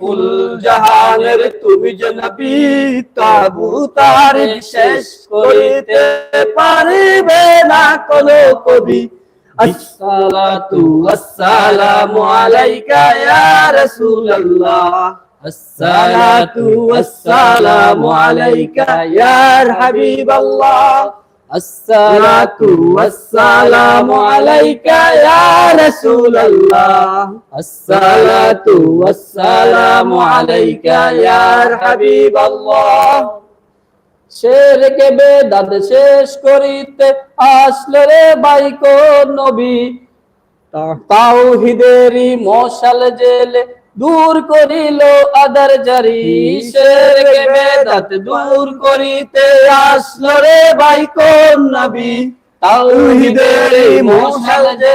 কুল জাহানের তুমি যে নবী তাবু তারিফ শেষ করিতে পারিবে না কোনো কবি। আসসালাতু আলাইকা ইয়া রাসূলুল্লাহ। আসসালাতু আলাইকা ইয়া হাবিবাল্লাহ। الصلاة والسلام عليك يا رسول الله الصلاة والسلام عليك يا حبيب الله শেরকে বেদাত শেষ করিতে আসলে রে বাইক নবী তাওহিদেরই মশাল জেলে দূর করিল আদার জারি দূর করিতে আসলো রে ভাই কোন নবী তাওহিদেরই মশাল যে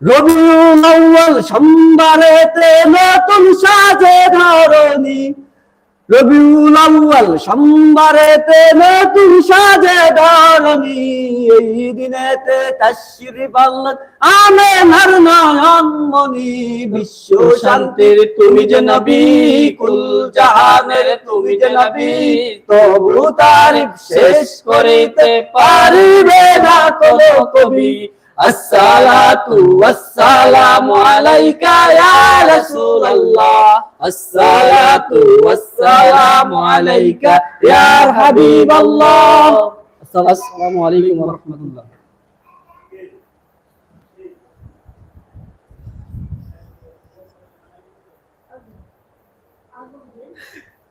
রবিউল আউয়াল সোমবারেতে নতুন সাজে ধরণী। রবিউল আউয়াল সোমবারেতে নতুন সাজে ধরণী। এই দিনেতে তাশরিফ আল্লাহ আমেনার নয়ন মনি বিশ্ব শান্তির তুমি যে নবী, কুল জাহানের তুমি যে নবী, তবু তারিফ শেষ করিতে পারিবে না কোনো কবি। الصلاة والسلام عليك يا رسول الله الصلاة والسلام عليك يا حبيب الله السلام عليكم ورحمة الله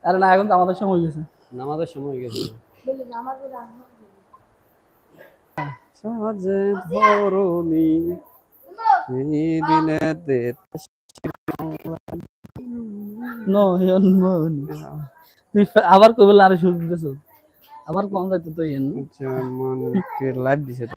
আরে না এখন তো আমাদের সময় হয়ে গেছে নামাজের সময় গেছে সাজে ধরণী দিনেতে মনি আবার কই বলে আরে দিতেছ? আবার কম যাইতো তো আচ্ছা মনকে লাইভ দিছে তো।